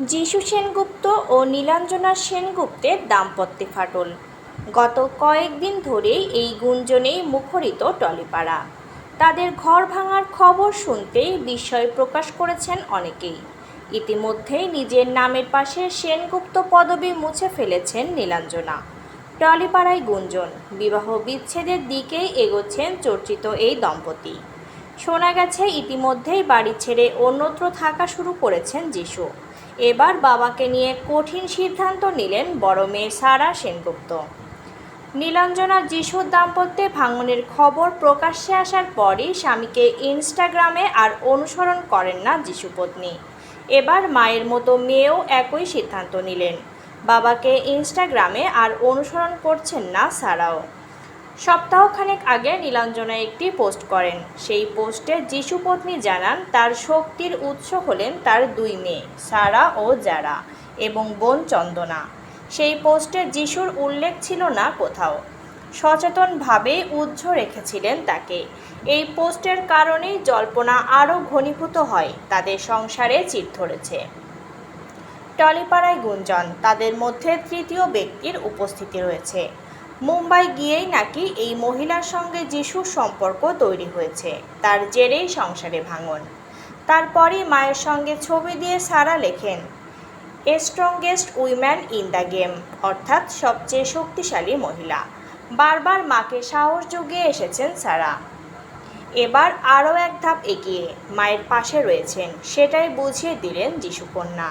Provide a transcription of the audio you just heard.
যিশু সেনগুপ্ত ও নীলাঞ্জনা সেনগুপ্তের দাম্পত্যে ফাটল। গত কয়েকদিন ধরেই এই গুঞ্জনেই মুখরিত টলিপাড়া। তাদের ঘর ভাঙার খবর শুনতেই বিস্ময় প্রকাশ করেছেন অনেকেই। ইতিমধ্যেই নিজের নামের পাশে সেনগুপ্ত পদবি মুছে ফেলেছেন নীলাঞ্জনা। টলিপাড়ায় গুঞ্জন, বিবাহ বিচ্ছেদের দিকেই এগোচ্ছেন চর্চিত এই দম্পতি। শোনা গেছে, ইতিমধ্যেই বাড়ি ছেড়ে অন্যত্র থাকা শুরু করেছেন যিশু। এবার বাবাকে নিয়ে কঠিন সিদ্ধান্ত নিলেন বড় মেয়ে সারা সেনগুপ্ত। নীলাঞ্জনা যিশুর দাম্পত্যে ভাঙনের খবর প্রকাশ্যে আসার পরই স্বামীকে ইনস্টাগ্রামে আর অনুসরণ করেন না যিশুপত্নী এবার মায়ের মতো মেয়েও একই সিদ্ধান্ত নিলেন। বাবাকে ইনস্টাগ্রামে আর অনুসরণ করছেন না সারাও। সপ্তাহখানেক আগে নীলাঞ্জনা একটি পোস্ট করেন। সেই পোস্টে যিশুপত্নী জানান, তার শক্তির উৎস হলেন তার দুই মেয়ে, সারা ও জারা এবং বোন চন্দনা। সেই পোস্টে যিশুর উল্লেখ ছিল না কোথাও। সচেতনভাবে উজ্জ্ব রেখেছিলেন তাকে। এই পোস্টের কারণেই জল্পনা আরও ঘনীভূত হয়, তাদের সংসারে চির ধরেছে। টলিপাড়ায় গুঞ্জন, তাদের মধ্যে তৃতীয় ব্যক্তির উপস্থিতি রয়েছে। মুম্বাই গিয়েই নাকি এই মহিলার সঙ্গে যিশুর সম্পর্ক তৈরি হয়েছে, তার জেরেই সংসারে ভাঙন। তারপরই মায়ের সঙ্গে ছবি দিয়ে সারা লেখেন strongest woman in the game অর্থাৎ সবচেয়ে শক্তিশালী মহিলা। বারবার মাকে সাহস জুগিয়ে এসেছেন সারা। এবার আরও এক ধাপ এগিয়ে মায়ের পাশে রয়েছেন, সেটাই বুঝিয়ে দিলেন যিশুকন্যা।